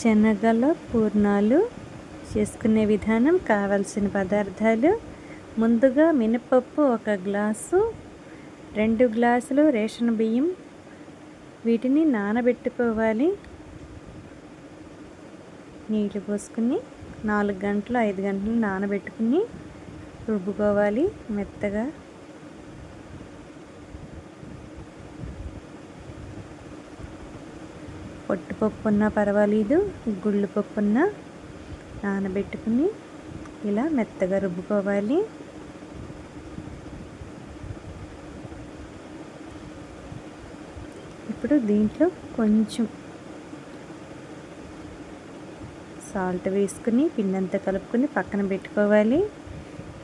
శనగల పూర్ణాలు చేసుకునే విధానం కావలసిన పదార్థాలు. ముందుగా మినపప్పు ఒక గ్లాసు రెండు గ్లాసులు రేషన్ బియ్యం. వీటిని నానబెట్టుకోవాలి. నీళ్ళు పోసుకుని నాలుగు గంటలు ఐదు గంటలు నానబెట్టుకుని రుబ్బుకోవాలి మెత్తగా. పొట్టుపప్పు ఉన్నా పర్వాలేదు గుళ్ళు పప్పు ఉన్నా నానబెట్టుకుని ఇలా మెత్తగా రుబ్బుకోవాలి. ఇప్పుడు దీంట్లో కొంచెం సాల్ట్ వేసుకుని పిండంతా కలుపుకొని పక్కన పెట్టుకోవాలి.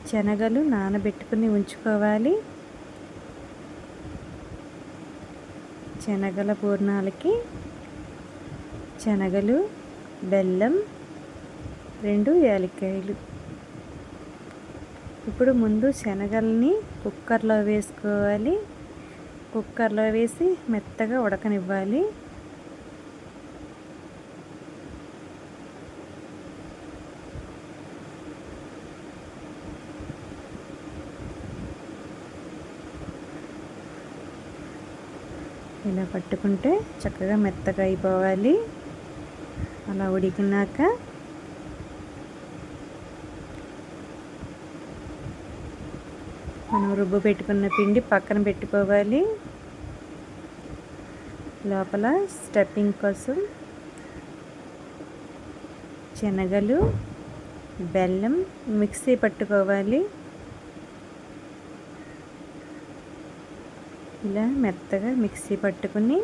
శనగలు నానబెట్టుకుని ఉంచుకోవాలి. శనగల పూర్ణాలకి శనగలు బెల్లం రెండు యాలక్కాయలు. ఇప్పుడు ముందు శనగల్ని కుక్కర్లో వేసుకోవాలి. కుక్కర్లో వేసి మెత్తగా ఉడకనివ్వాలి. ఇలా పట్టుకుంటే చక్కగా మెత్తగా అయిపోవాలి. అలా ఉడికినాక మనం రుబ్బు పెట్టుకున్న పిండి పక్కన పెట్టుకోవాలి. లోపల స్టఫింగ్ కోసం శనగలు బెల్లం మిక్సీ పట్టుకోవాలి. ఇలా మెత్తగా మిక్సీ పట్టుకుని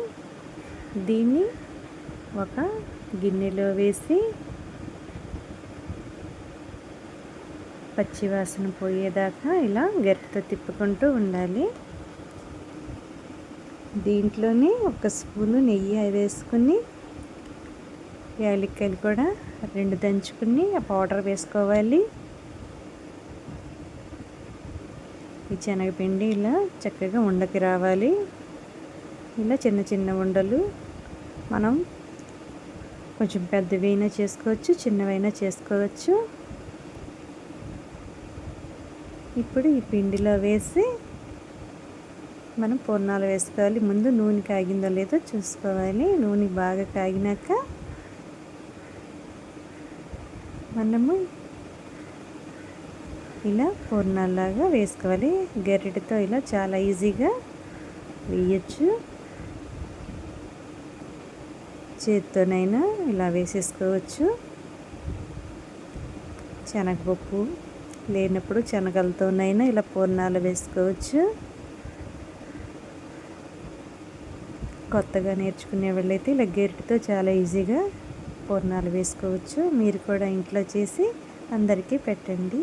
దీన్ని ఒక గిన్నెలో వేసి పచ్చివాసన పోయేదాకా ఇలా గరిటతో తిప్పుకుంటూ ఉండాలి. దీంట్లోనే ఒక స్పూను నెయ్యి వేసుకుని యాలక్కాయలు కూడా రెండు దంచుకుని ఆ పౌడర్ వేసుకోవాలి. ఈ శనగపిండి ఇలా చక్కగా ఉండకి రావాలి. ఇలా చిన్న చిన్న ఉండలు మనం కొంచెం పెద్దవైనా చేసుకోవచ్చు చిన్నవైనా చేసుకోవచ్చు. ఇప్పుడు ఈ పిండిలో వేసి మనం పూర్ణాలు వేసుకోవాలి. ముందు నూనె కాగిందో లేదో చూసుకోవాలి. నూనె బాగా కాగినాక మనము ఇలా పూర్ణాలాగా వేసుకోవాలి. గరిటెతో ఇలా చాలా ఈజీగా వేయచ్చు. చేతితోనైనా ఇలా వేసేసుకోవచ్చు. శనగపప్పు లేనప్పుడు శనగలతోనైనా ఇలా పూర్ణాలు వేసుకోవచ్చు. కొత్తగా నేర్చుకునే వాళ్ళైతే ఇలా గెరిటితో చాలా ఈజీగా పూర్ణాలు వేసుకోవచ్చు. మీరు కూడా ఇంట్లో చేసి అందరికీ పెట్టండి.